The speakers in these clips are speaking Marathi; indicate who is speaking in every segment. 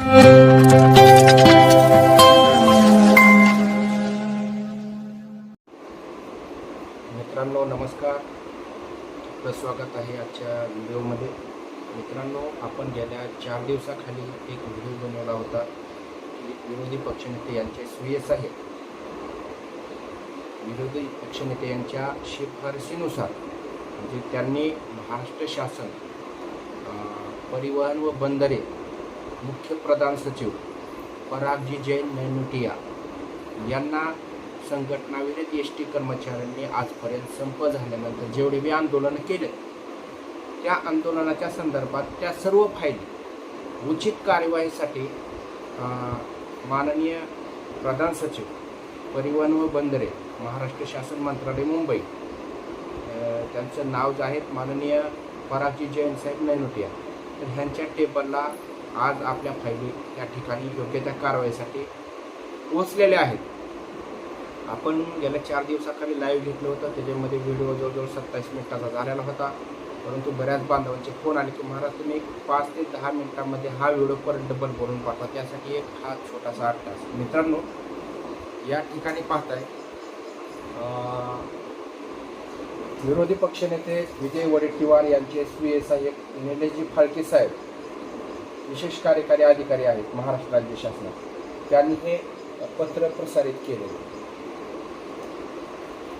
Speaker 1: मित्रांनो नमस्कार. आपलं स्वागत आहे आजच्या व्हिडिओमध्ये. मित्रांनो आपण गेल्या चार दिवसाखाली एक व्हिडिओ बनवला होता. की विरोधी पक्षनेते यांचे सुयस आहे विरोधी पक्षनेते यांच्या शिफारसीनुसार म्हणजे त्यांनी महाराष्ट्र शासन परिवहन व बंदरे मुख्य प्रधान सचिव परागजी जैन नैनुटिया यांना संघटनाविरहित एस टी कर्मचाऱ्यांनी आजपर्यंत संप झाल्यानंतर जेवढे बी आंदोलन केले त्या आंदोलनाच्या संदर्भात त्या सर्व फायली उचित कार्यवाहीसाठी माननीय प्रधान सचिव परिवहन व बंदरे महाराष्ट्र शासन मंत्रालय मुंबई त्यांचं नाव जे आहेत माननीय परागजी जैन साहेब नैनुटिया. तर ह्यांच्या टेबलला आज आपल्या फायली त्या ठिकाणी योग्य त्या कारवाईसाठी पोचलेल्या आहेत. आपण गेल्या चार दिवसाखाली लाईव्ह घेतलं होतं. त्याच्यामध्ये व्हिडिओ जवळजवळ सत्तावीस मिनिटाचा झालेला होता. परंतु बऱ्याच बांधवांचे फोन आले की महाराज तुम्ही एक पाच ते दहा मिनिटांमध्ये हा व्हिडिओ परत डबल बोलून पाठवा. त्यासाठी एक हा छोटासा आठ तास. मित्रांनो या ठिकाणी पाहताय विरोधी पक्षनेते विजय वडेट्टीवार यांचे एस आय एक निलेशजी फाळके साहेब विशेष कार्यकारी अधिकारी आहेत महाराष्ट्र राज्य शासनात त्यांनी हे पत्र प्रसारित केले.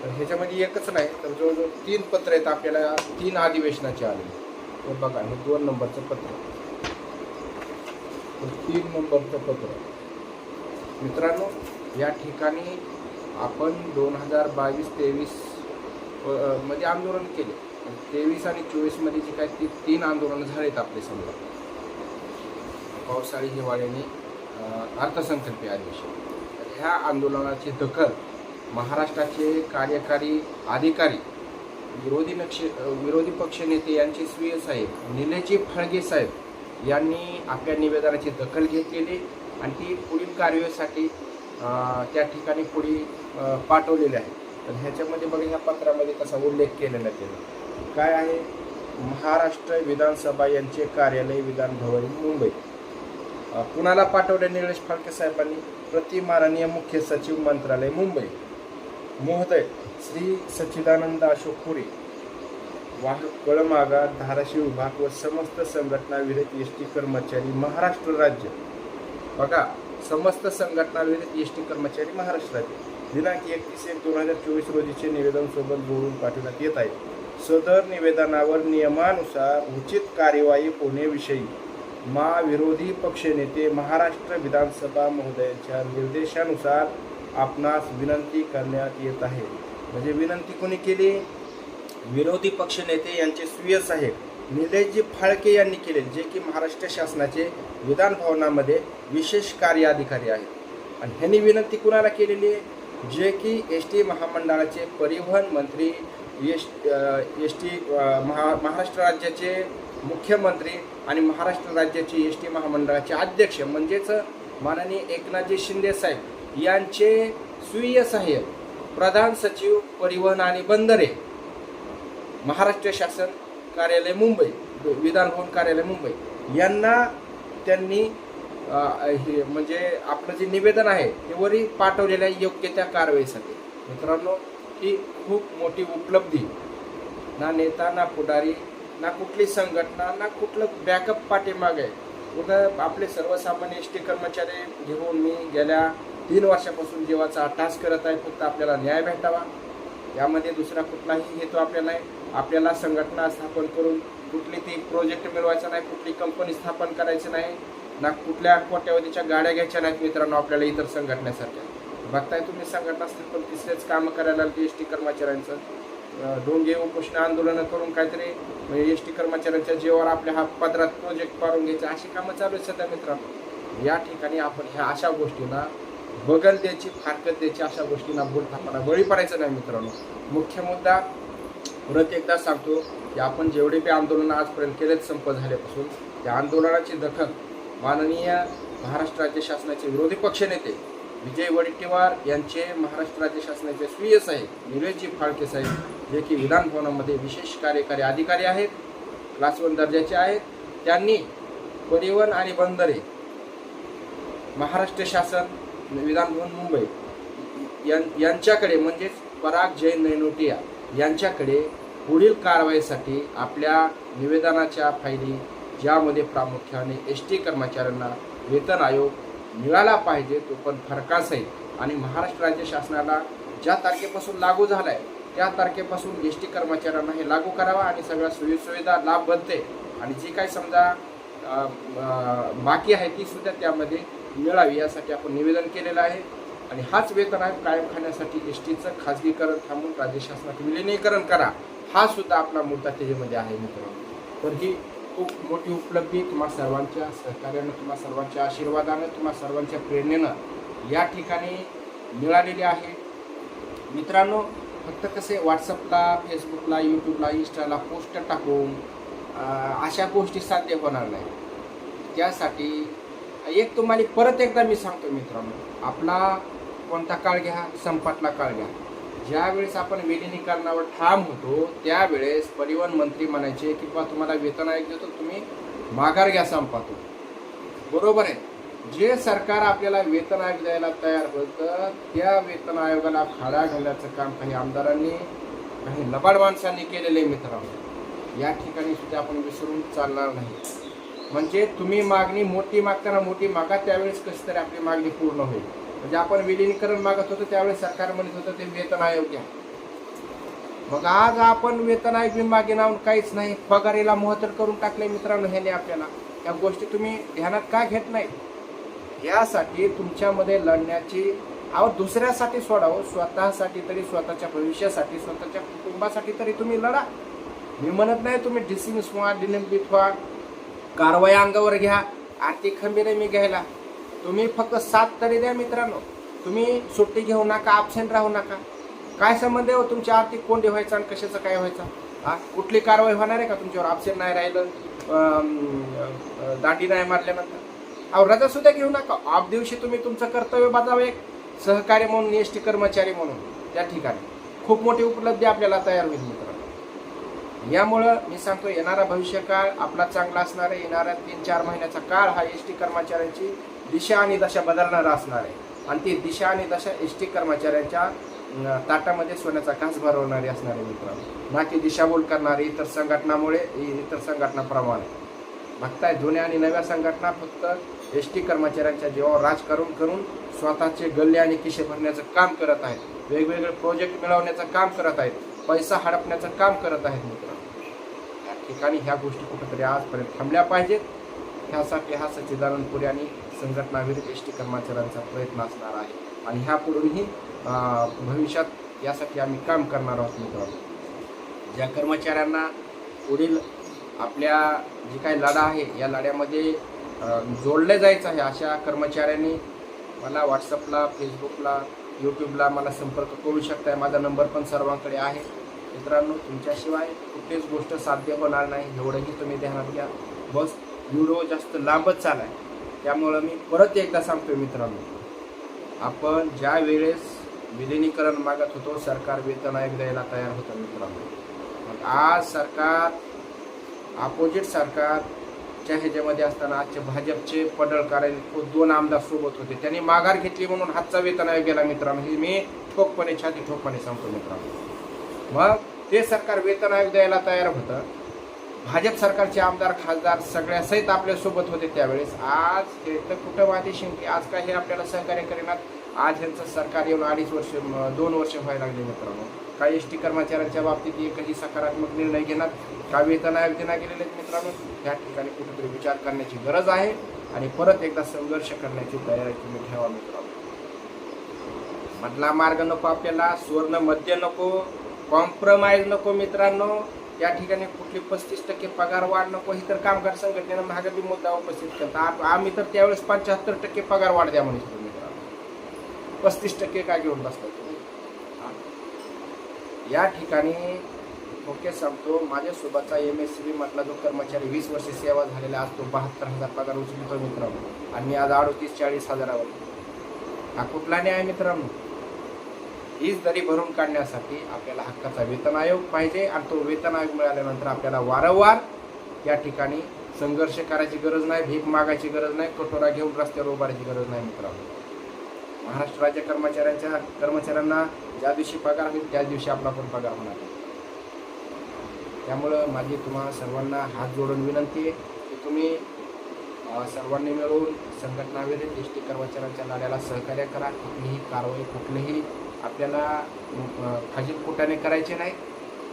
Speaker 1: तर ह्याच्यामध्ये एकच नाही तर जवळजवळ तीन पत्र आहेत आपल्याला तीन अधिवेशनाचे आले. तर बघा हे दोन नंबरचं पत्र. तीन नंबरचं पत्र. मित्रांनो या ठिकाणी आपण दोन हजार बावीस तेवीसमध्ये आंदोलन केले. तेवीस आणि चोवीसमध्ये जे काय ती तीन आंदोलनं झालीत आपले समजा पावसाळी हिवाळ्याने अर्थसंकल्पीय अधिवेशन तर ह्या आंदोलनाची दखल महाराष्ट्राचे कार्यकारी अधिकारी विरोधी नक्ष विरोधी पक्षनेते यांचे स्वीय साहेब निलेजी फळगे साहेब यांनी आपल्या निवेदनाची दखल घेतलेली आणि ती पुढील कार्यवाहीसाठी त्या ठिकाणी पुढे पाठवलेली आहे. तर ह्याच्यामध्ये बघा ह्या पत्रामध्ये तसा उल्लेख केलेला आहे. त्याने काय आहे? महाराष्ट्र विधानसभा यांचे कार्यालय विधान भवन मुंबई. कुणाला पाठवले निलेश फाळके साहेबांनी? प्रतिमाननीय मुख्य सचिव मंत्रालय मुंबई. महोदय श्री सच्चिदानंद अशोक पुरी. वाहतूक कळमागा धाराशिव विभाग व समस्त संघटना विरहित एस टी कर्मचारी महाराष्ट्र राज्य. बघा समस्त संघटना विरहित एस टी कर्मचारी महाराष्ट्र राज्य. दिनांक एकतीस एक दोन हजार चोवीस रोजीचे निवेदन सोबत जोडून पाठवण्यात येत आहे. सदर निवेदनावर नियमानुसार उचित कार्यवाही होण्याविषयी. महाविरोधी पक्षनेते महाराष्ट्र विधानसभा महोदयांच्या निर्देशानुसार आपणास विनंती करण्यात येत आहे. म्हणजे विनंती कोणी केली? विरोधी पक्षनेते यांचे स्वीय साहेब निलेशजी फाळके यांनी केले जे की महाराष्ट्र शासनाचे विधान भवनामध्ये विशेष कार्याधिकारी आहेत. आणि ह्यांनी विनंती कुणाला केलेली? आहे जे की एस टी महामंडळाचे परिवहन मंत्री एस एस टी महा महाराष्ट्र राज्याचे मुख्यमंत्री आणि महाराष्ट्र राज्याचे एस टी महामंडळाचे अध्यक्ष म्हणजेच माननीय एकनाथजी शिंदे साहेब यांचे स्वीय सहाय्य प्रधान सचिव परिवहन आणि बंदरे महाराष्ट्र शासन कार्यालय मुंबई विधानभवन कार्यालय मुंबई यांना त्यांनी हे म्हणजे आपलं जे निवेदन आहे ते वरी पाठवलेल्या योग्य त्या कारवाईसाठी. मित्रांनो ही खूप मोठी उपलब्धी. ना नेता ना पुढारी ना कुठली संघटना ना कुठलं बॅकअप पाठीमाग. आहे कुठं आपले सर्वसामान्य एस टी कर्मचारी घेऊन मी गेल्या तीन वर्षापासून जीवाचा टास्क करत आहे फक्त आपल्याला न्याय भेटावा. यामध्ये दुसरा कुठलाही हेतू आपल्याला नाही. आपल्याला संघटना स्थापन करून कुठली ती प्रोजेक्ट मिळवायचा नाही कुठली कंपनी स्थापन करायची नाही ना कुठल्या कोट्यावधीच्या गाड्या घ्यायच्या नाहीत मित्रांनो आपल्याला इतर संघटनेसारख्या. बघताय तुम्ही संघटना स्थापन तिसरेच कामं करायला लागली एस टी कर्मचाऱ्यांचं. डोंगे उपोषण आंदोलनं करून काहीतरी म्हणजे एस टी कर्मचाऱ्यांच्या जीवावर आपल्या हा पदरात प्रोजेक्ट पाडून घ्यायचे अशी कामं चालू आहेत सध्या मित्रांनो. या ठिकाणी आपण ह्या अशा गोष्टींना बगल द्यायची फारकत द्यायची अशा गोष्टींना बोलताना बळी पडायचं नाही मित्रांनो. मुख्य मुद्दा परत एकदा सांगतो की आपण जेवढे बी आंदोलनं आजपर्यंत केलेत संप झाल्यापासून त्या आंदोलनाची दखल माननीय महाराष्ट्र राज्य शासनाचे विरोधी पक्षनेते विजय वडेट्टीवार यांचे महाराष्ट्र राज्य शासनाचे स्वीय साहेब निलेशजी फाळके साहेब जे की विधानभवनामध्ये विशेष कार्यकारी अधिकारी आहेत क्लास वन दर्जाचे आहेत त्यांनी परिवहन आणि बंदरे महाराष्ट्र शासन विधानभवन मुंबई यां- यांच्याकडे म्हणजेच पराग जैन नैनोटिया यांच्याकडे पुढील कारवाईसाठी आपल्या निवेदनाच्या फायली ज्यामध्ये प्रामुख्याने एस टी कर्मचाऱ्यांना वेतन आयोग मिळाला पाहिजे तो पण फरकासहित. आणि महाराष्ट्र राज्य शासनाला ज्या तारखेपासून लागू झाला आहे या तारखेपासून एस टी कर्मचाऱ्यांना हे लागू करावा आणि सगळ्या सोयीसुविधा लाभ बनते. आणि जी काही समजा बाकी आहे ती सुद्धा त्यामध्ये मिळावी यासाठी आपण निवेदन केलेलं आहे. आणि हाच वेतन आयोग कायम खाण्यासाठी एस टीचं खाजगीकरण थांबून राज्य शासनात विलिनीकरण करा. हा सुद्धा आपला मुद्दा त्याच्यामध्ये आहे मित्रांनो. तर ही खूप मोठी उपलब्धी तुम्हा सर्वांच्या सहकार्यानं तुम्हा सर्वांच्या आशीर्वादानं तुम्हा सर्वांच्या प्रेरणेनं या ठिकाणी मिळालेली आहे. मित्रांनो फक्त कसे व्हॉट्सअपला फेसबुकला यूट्यूबला इंस्टाला पोस्ट टाकून अशा गोष्टी साध्य होणार नाही. त्यासाठी एक तुम्हाला परत एकदा मी सांगतो मित्रांनो आपला कोणता काळ घ्या संपातला काळ घ्या. ज्यावेळेस आपण विलिनीकरणावर ठाम होतो त्यावेळेस परिवहन मंत्री म्हणायचे की बा तुम्हाला वेतन आयोग देतो तुम्ही माघार घ्या संपातून. बरोबर आहे. जे सरकार आपल्याला वेतन आयोग द्यायला तयार होतं त्या वेतन आयोगाला खाडा घालण्याचं काम काही आमदारांनी काही लबाड माणसांनी केलेले आहे मित्रांनो. या ठिकाणी सुद्धा आपण विसरून चालणार नाही. म्हणजे तुम्ही मागणी मोठी मागताना मोठी मागा त्यावेळेस कशी तरी आपली मागणी पूर्ण होईल. म्हणजे आपण विलीनीकरण मागत होतो त्यावेळेस सरकार म्हणत होतं ते वेतन आयोग घ्या. मग आज आपण वेतन आयोग मागे लावून काहीच नाही पगारीला मोहतर करून टाकले मित्रांनो ह्याने आपल्याला. या गोष्टी तुम्ही ध्यानात का घेत नाही यासाठी तुमच्यामध्ये लढण्याची अहो दुसऱ्यासाठी सोडावं स्वतःसाठी तरी स्वतःच्या भविष्यासाठी स्वतःच्या कुटुंबासाठी तरी तुम्ही लढा. मी म्हणत नाही तुम्ही डिसिमिस व्हा डिनिंबित व्हा कारवाई अंगावर घ्या आर्थिक खंबीर मी घ्यायला. तुम्ही फक्त साथ तरी द्या मित्रांनो. तुम्ही सुट्टी घेऊ नका ॲबसेंट राहू नका. काय संबंध आहे हो तुमची आर्थिक कोंडी व्हायचा आणि कशाचं काय व्हायचं? हा? कुठली कारवाई होणार आहे का तुमच्यावर? ॲबसेंट नाही राहिलं दाटी दांडी नाही मारल्यानंतर? अहो रजा सुद्धा घेऊ नका. ऑफ दिवशी तुम्ही तुमचं कर्तव्य बजावं एक. सहकार्य म्हणून एस टी कर्मचारी म्हणून. त्या ठिकाणी. खूप मोठी उपलब्धी आपल्याला तयार होईल मित्रांनो. यामुळं मी सांगतो येणारा भविष्यकाळ आपला चांगला असणार आहे. येणारा तीन चार महिन्याचा काळ हा एस टी कर्मचाऱ्यांची दिशा आणि दशा बदलणारा असणार आहे. आणि ती दिशा आणि दशा एस टी कर्मचाऱ्यांच्या ताटामध्ये सोन्याचा घास भरवणारी असणार आहे मित्रांनो. ना की दिशाभूल करणारी इतर संघटनामुळे इतर संघटनाप्रमाणे. बघताय जुन्या आणि नव्या संघटना फक्त एस टी कर्मचाऱ्यांच्या जीवावर राजकारण करून स्वतःचे गल्ले आणि किशे भरण्याचं काम करत आहेत. वेगवेगळे प्रोजेक्ट मिळवण्याचं काम करत आहेत. पैसा हडपण्याचं काम करत आहेत मित्रांनो. या ठिकाणी ह्या गोष्टी कुठेतरी आजपर्यंत थांबल्या पाहिजेत. ह्यासाठी हा सच्चिदानंद पुरे आणि संघटनाविरुद्ध एस टी कर्मचाऱ्यांचा प्रयत्न असणार आहे. आणि ह्यापुढूनही भविष्यात यासाठी आम्ही काम करणार आहोत मित्रांनो. ज्या कर्मचाऱ्यांना पुढील आपल्या जी काही लढा आहे या लढ्यामध्ये जोडलं जोडले जायचं आहे अशा कर्मचाऱ्यांनी. मला व्हॉट्सअपला फेसबुकला यूट्यूबला मला संपर्क करू शकताय. माझा नंबर पण सर्वांकडे आहे. मित्रांनो तुमच्याशिवाय कुठलीच गोष्ट साध्य होणार नाही. एवढंही तुम्ही ध्यानात घ्या. बस व्हिडिओ जास्त लांबच चालाय. त्यामुळं मी परत एकदा सांगतोय मित्रांनो आपण ज्या वेळेस विलिनीकरण मागत होतो सरकार वेतन आयोग द्यायला तयार होतं मित्रांनो. मग आज सरकार अपोजिट सरकारच्या ह्याच्यामध्ये असताना आजचे भाजपचे पडळकार दोन आमदार सोबत होते. त्यांनी माघार घेतली म्हणून हातचा वेतन आयोग गेला मित्रांनो. हे मी ठोकपणे छाती ठोकपणे सांगतो मित्रांनो. मग ते सरकार वेतन आयोग द्यायला तयार होतं. भाजप सरकारचे आमदार खासदार सगळ्या सहित होते त्यावेळेस. आज हे तर कुठं माहिती शिंके आज काय हे आपल्याला सहकार्य करेनात? आज ह्यांचं सरकार येऊन अडीच वर्ष दोन वर्ष व्हायला लागले मित्रांनो. काही एस टी कर्मचाऱ्यांच्या बाबतीत एकही सकारात्मक निर्णय घेणार का वेतन आयोग देण्यात गेलेले आहेत मित्रांनो. या ठिकाणी कुठेतरी विचार करण्याची गरज आहे आणि परत एकदा संघर्ष करण्याची तयारी तुम्ही ठेवा मित्रांनो. मधला मार्ग नको आपल्याला सुवर्ण मध्य नको कॉम्प्रोमाइज नको मित्रांनो. या ठिकाणी कुठली पस्तीस टक्के पगार वाढ नको ही तर कामगार संघटनेनं महागडी मुद्दा उपस्थित करता आम्ही तर त्यावेळेस पंच्याहत्तर टक्के पगार वाढ द्या म्हणून पस्तीस टक्के काय घेऊन बसला तुम्ही या ठिकाणी ओके सांगतो माझ्यासोबतचा एम एस सी बी मधला जो कर्मचारी वीस वर्ष सेवा झालेला आज तो बहात्तर हजार पगार उचलतो मित्रांनो. आणि आज अडतीस चाळीस हजारावर. हा कुठला न्याय मित्रांनो? हीच दरी भरून काढण्यासाठी आपल्याला हक्काचा वेतन आयोग पाहिजे आणि तो वेतन आयोग मिळाल्यानंतर आपल्याला वारंवार या ठिकाणी संघर्ष करायची गरज नाही भीक मागायची गरज नाही कटोरा घेऊन रस्त्यावर उभारायची गरज नाही मित्रांनो. महाराष्ट्र राज्य कर्मचाऱ्यांच्या कर्मचाऱ्यांना ज्या दिवशी पगार होईल त्याच दिवशी आपला पण पगार होणार त्यामुळं माझी तुम्हा सर्वांना हात जोडून विनंती आहे की तुम्ही सर्वांनी मिळून संघटनाविरहित एस टी कर्मचाऱ्यांच्या लढ्याला सहकार्य करा. कुठलीही कारवाई कुठलीही आपल्याला अ, कुटाने करायचे नाही.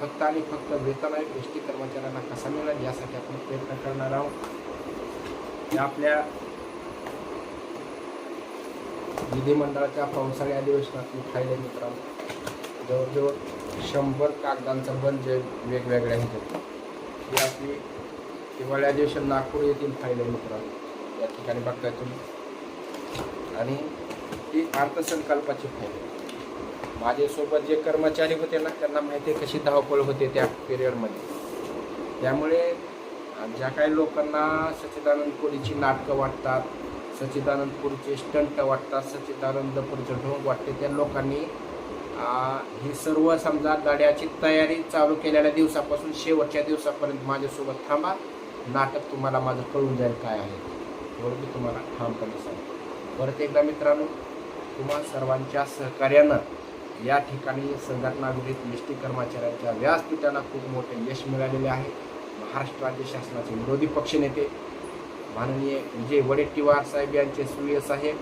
Speaker 1: फक्त आणि फक्त वेतन आहे एस टी कर्मचाऱ्यांना कसा मिळेल यासाठी आपण प्रयत्न करणार आहोत. या आपल्या विधिमंडळाच्या पावसाळी अधिवेशनातील फाईल मित्रांनो. जवळजवळ शंभर कागदांचा बंद जे वेगवेगळ्या ह्याच्यात. ही आपली हिवाळी अधिवेशन नागपूर येथील फाईल आहे मित्रांनो. या ठिकाणी बघताय तुम्ही. आणि ही अर्थसंकल्पाची फाईल माझ्यासोबत जे कर्मचारी होते ना त्यांना माहिती आहे कशी धावपळ होते त्या पिरियडमध्ये त्यामुळे ज्या काही लोकांना सच्चिदानंद पुरीची नाटकं वाटतात सच्चिदानंद स्टंट वाटतात सच्चिदानंदपुरीचं ढोंग वाटते. त्या लोकांनी हे ही सर्व समजा गाड्याची तयारी चालू केलेल्या दिवसापासून शेवटच्या दिवसापर्यंत माझ्यासोबत थांबा. नाटक तुम्हाला माझं कळून जाईल काय आहे. एवढं मी तुम्हाला ठामपणे सांगतो. परत एकदा मित्रांनो तुम्हा सर्वांच्या सहकार्यानं या ठिकाणी संघटना विरहित एस टी कर्मचाऱ्यांच्या व्यासपीठाला खूप मोठे यश मिळालेले आहे. महाराष्ट्र राज्य शासनाचे विरोधी पक्षनेते माननीय विजय वडेट्टीवार साहेब यांचे सुय साहेब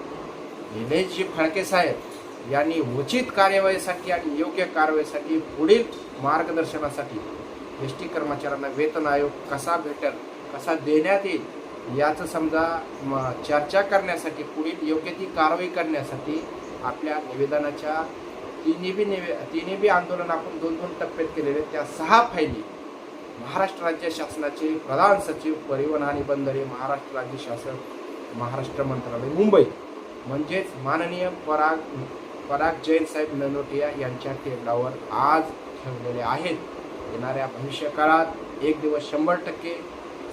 Speaker 1: निलेशजी फाळके साहेब यांनी उचित कार्यवाहीसाठी आणि योग्य कारवाईसाठी पुढील मार्गदर्शनासाठी एस टी कर्मचाऱ्यांना वेतन आयोग कसा भेटेल कसा देण्यात येईल याचं समजा म, चर्चा करण्यासाठी पुढील योग्य ती कारवाई करण्यासाठी आपल्या निवेदनाच्या तिन्ही बी निवे तिन्ही बी आंदोलन आपण दोन दोन टप्प्यात केलेले त्या सहा फायली महाराष्ट्र राज्य शासनाचे प्रधान सचिव परिवहन आणि बंदरे महाराष्ट्र राज्य शासन महाराष्ट्र मंत्रालय मुंबई. म्हणजेच माननीय पराग पराग जैन साहेब ननोटिया यांच्या टेबलावर आज ठेवलेले आहेत. येणाऱ्या भविष्यकाळात एक दिवस शंभर टक्के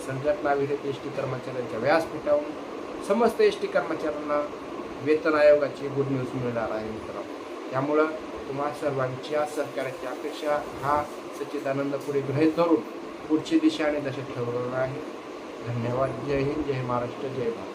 Speaker 1: संघटना एस टी कर्मचाऱ्यांच्या व्यासपीठावरून समस्त एस टी कर्मचाऱ्यांना वेतन आयोगाची गुड न्यूज मिळणार आहे मित्रांनो. त्यामुळं तुम्हा सर्वांच्या सहकार्याची अपेक्षा हा सच्चिदानंद पुढे गृहीत धरून पुढची दिशा आणि दशा ठरवणार आहे धन्यवाद. जय हिंद. जय महाराष्ट्र. जय भारत.